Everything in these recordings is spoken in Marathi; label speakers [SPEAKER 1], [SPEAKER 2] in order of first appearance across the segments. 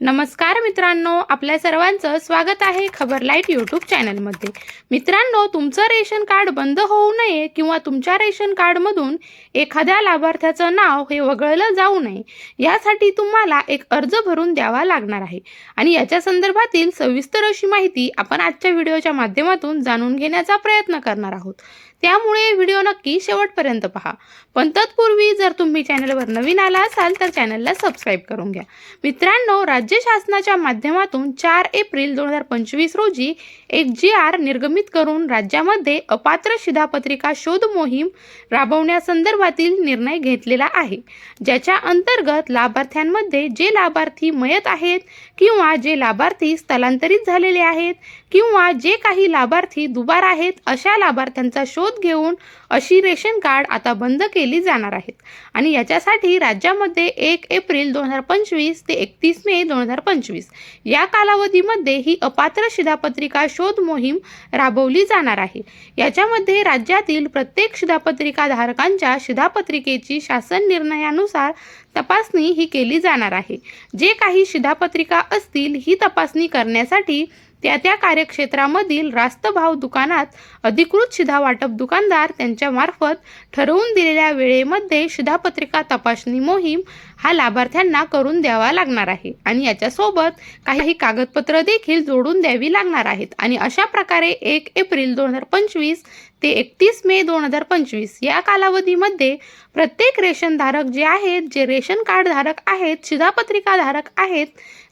[SPEAKER 1] नमस्कार मित्रांनो आपल्या सर्वांचं स्वागत आहे खबर लाइट यूट्यूब चॅनलमध्ये. मित्रांनो तुमचं रेशन कार्ड बंद होऊ नये किंवा तुमच्या रेशन कार्डमधून एखाद्या लाभार्थ्याचं नाव हे वगळलं जाऊ नये यासाठी तुम्हाला एक अर्ज भरून द्यावा लागणार आहे. आणि याच्या संदर्भातील सविस्तर अशी माहिती आपण आजच्या व्हिडिओच्या माध्यमातून जाणून घेण्याचा प्रयत्न करणार आहोत. त्यामुळे व्हिडिओ नक्की शेवटपर्यंत पहा. पण तत्पूर्वी जर तुम्ही चॅनलवर नवीन आला असाल तर चॅनलला सबस्क्राईब करून घ्या. मित्रांनो राज्य शासनाच्या माध्यमातून चार एप्रिल दोन हजार पंचवीस रोजी एक जी आर निर्गमित करून राज्यामध्ये अपात्र शिधापत्रिका शोध मोहीम राबवण्यासंदर्भातील निर्णय घेतलेला आहे ज्याच्या अंतर्गत लाभार्थ्यांमध्ये जे लाभार्थी मयत आहेत किंवा जे लाभार्थी स्थलांतरित झालेले आहेत किंवा जे काही लाभार्थी दुबार आहेत अशा लाभार्थ्यांचा शोध घेऊन अशी रेशन कार्ड आता बंद केली जाणार आहेत. आणि याच्यासाठी राज्यामध्ये एक एप्रिल दोन हजार पंचवीस ते एकतीस मे दोन हजार पंचवीस या कालावधीमध्ये ही अपात्र शिधापत्रिका शोध मोहीम राबवली जाणार आहे. याच्यामध्ये राज्यातील प्रत्येक शिधापत्रिका धारकांच्या शिधापत्रिकेची शासन निर्णयानुसार तपासणी ही केली जाणार आहे. जे काही शिधापत्रिका असतील ही तपासणी करण्यासाठी त्या त्या कार्यक्षेत्रामधील रास्त भाव दुकानात अधिकृत शिधा वाटप दुकानदार त्यांच्या मार्फत ठरवून दिलेल्या वेळेमध्ये शिधापत्रिका तपासणी मोहीम हा लाभार्थ्यांना करून द्यावा लागणार आहे. आणि याच्यासोबत काही कागदपत्र देखील जोडून द्यावी लागणार आहेत. आणि अशा प्रकारे एक एप्रिल दोन हजार पंचवीस ते एकतीस मे दोन हजार पंचवीस या कालावधीमध्ये प्रत्येक रेशनधारक जे आहेत जे रेशन कार्डधारक आहेत शिधापत्रिकाधारक आहेत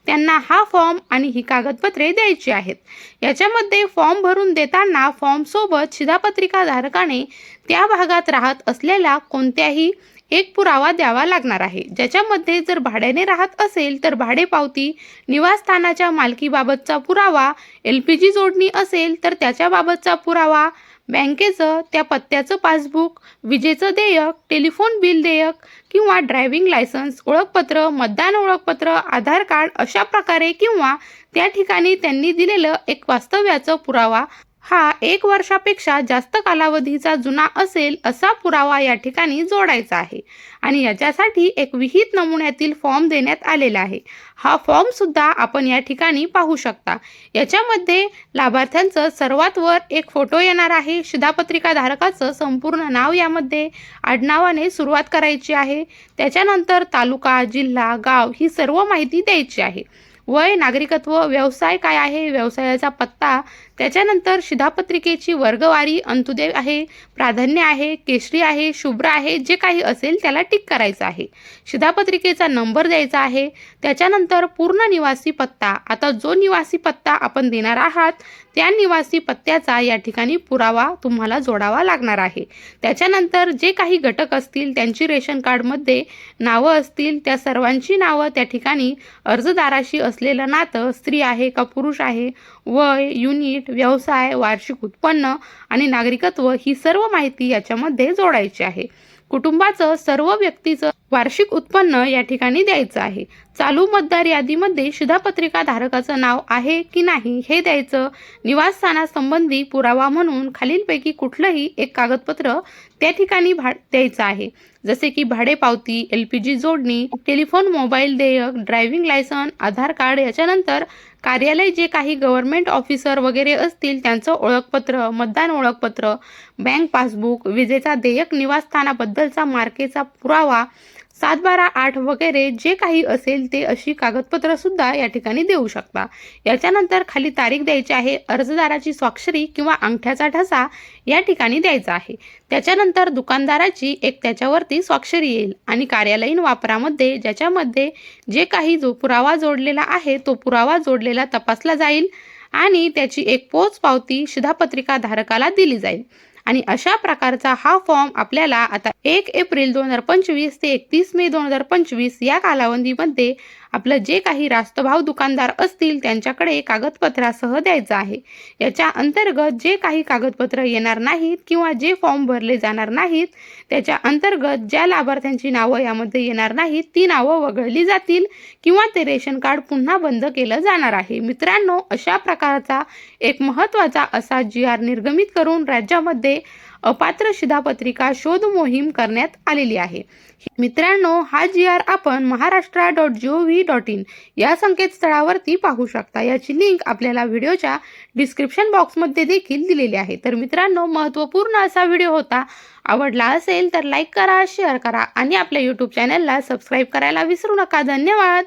[SPEAKER 1] त्यांना हा फॉर्म आणि ही कागदपत्रे द्यायची आहेत. याच्यामध्ये फॉर्म भरून देताना फॉर्मसोबत शिधापत्रिका धारकाने त्या भागात राहत असलेला कोणत्याही एक पुरावा द्यावा लागणार आहे. ज्याच्यामध्ये जर भाड्याने राहत असेल तर भाडे पावती निवासस्थानाच्या मालकीबाबतचा पुरावा एल पी जी जोडणी असेल तर त्याच्याबाबतचा पुरावा बँकेचं त्या पत्त्याचं पासबुक विजेचं देयक टेलिफोन बिल देयक किंवा ड्रायव्हिंग लायसन्स ओळखपत्र मतदान ओळखपत्र आधार कार्ड अशा प्रकारे किंवा त्या ठिकाणी त्यांनी दिलेलं एक वास्तव्याचं पुरावा हा एक वर्षापेक्षा जास्त कालावधीचा जुना असेल असा पुरावा या ठिकाणी जोडायचा आहे. आणि याच्यासाठी एक विहित नमुन्यातील फॉर्म देण्यात आलेला आहे. हा फॉर्म सुद्धा आपण या ठिकाणी पाहू शकता. याच्यामध्ये लाभार्थ्यांचं सर्वात वर एक फोटो येणार आहे. शिधापत्रिका धारकाचं संपूर्ण नाव यामध्ये आडनावाने सुरुवात करायची आहे. त्याच्यानंतर तालुका जिल्हा गाव ही सर्व माहिती द्यायची आहे. वय नागरिकत्व व्यवसाय काय आहे? व्यवसायाचा पत्ता. त्याच्यानंतर शिधापत्रिकेची वर्गवारी अंतुदेव आहे प्राधान्य आहे केशरी आहे शुभ्र आहे जे काही असेल त्याला टिक करायचं आहे. शिधापत्रिकेचा नंबर द्यायचा आहे. त्याच्यानंतर पूर्ण निवासी पत्ता. आता जो निवासी पत्ता आपण देणार आहात त्या निवासी पत्त्याचा या ठिकाणी पुरावा तुम्हाला जोडावा लागणार आहे. त्याच्यानंतर जे काही घटक असतील त्यांची रेशन कार्डमध्ये नावं असतील त्या सर्वांची नावं त्या ठिकाणी अर्जदाराशी असलेलं नातं स्त्री आहे का पुरुष आहे वय युनिट व्यवसाय वार्षिक उत्पन्न आणि नागरिकत्व ही सर्व माहिती याच्यामध्ये जोडायची आहे. कुटुंबाचं सर्व व्यक्तीचं वार्षिक उत्पन्न या ठिकाणी द्यायचं आहे. चालू मतदार यादीमध्ये शिधापत्रिका धारकाचं नाव आहे की नाही हे द्यायचं. निवासस्थानासंबंधी पुरावा म्हणून खालीलपैकी कुठलंही एक कागदपत्र त्या ठिकाणी भा द्यायचं आहे. जसे की भाडे पावती एल पी जी जोडणी टेलिफोन मोबाईल देयक ड्रायव्हिंग लायसन आधार कार्ड याच्यानंतर कार्यालय जे काही गव्हर्नमेंट ऑफिसर वगैरे असतील त्यांचं ओळखपत्र मतदान ओळखपत्र बँक पासबुक विजेचा देयक निवासस्थानाबद्दलचा मार्केचा पुरावा सात बारा आठ वगैरे जे काही असेल ते अशी कागदपत्र सुद्धा या ठिकाणी देऊ शकता. याच्यानंतर खाली तारीख द्यायची आहे अर्जदाराची स्वाक्षरी किंवा अंगठ्याचा ठसा या ठिकाणी द्यायचा आहे. त्याच्यानंतर दुकानदाराची एक त्याच्यावरती स्वाक्षरी येईल आणि कार्यालयीन वापरामध्ये ज्याच्यामध्ये जे काही जो पुरावा जोडलेला आहे तो पुरावा जोडलेला तपासला जाईल आणि त्याची एक पोच पावती शिधापत्रिका धारकाला दिली जाईल. आणि अशा प्रकारचा हा फॉर्म आपल्याला आता एक एप्रिल दोन हजार पंचवीस ते एकतीस मे दोन हजार पंचवीस या कालावधीमध्ये आपलं जे काही रास्तभाव दुकानदार असतील त्यांच्याकडे कागदपत्रासह द्यायचं आहे. याच्या अंतर्गत जे काही कागदपत्र येणार नाहीत किंवा जे फॉर्म भरले जाणार नाहीत त्याच्या अंतर्गत ज्या लाभार्थ्यांची नावं यामध्ये येणार नाहीत ती नावं वगळली जातील किंवा ते रेशन कार्ड पुन्हा बंद केलं जाणार आहे. मित्रांनो अशा प्रकारचा एक महत्त्वाचा असा जी आर निर्गमित करून राज्यामध्ये अपात्र शिधापत्रिका शोध मोहीम करण्यात आलेली आहे. मित्रांनो हा जी आर आपण Maharashtra dot G O V dot in या संकेतस्थळावरती पाहू शकता. याची लिंक आपल्याला व्हिडिओच्या डिस्क्रिप्शन बॉक्समध्ये देखील दिलेली आहे. तर मित्रांनो महत्त्वपूर्ण असा व्हिडिओ होता आवडला असेल तर लाईक करा शेअर करा आणि आपल्या यूट्यूब चॅनलला सबस्क्राईब करायला विसरू नका. धन्यवाद!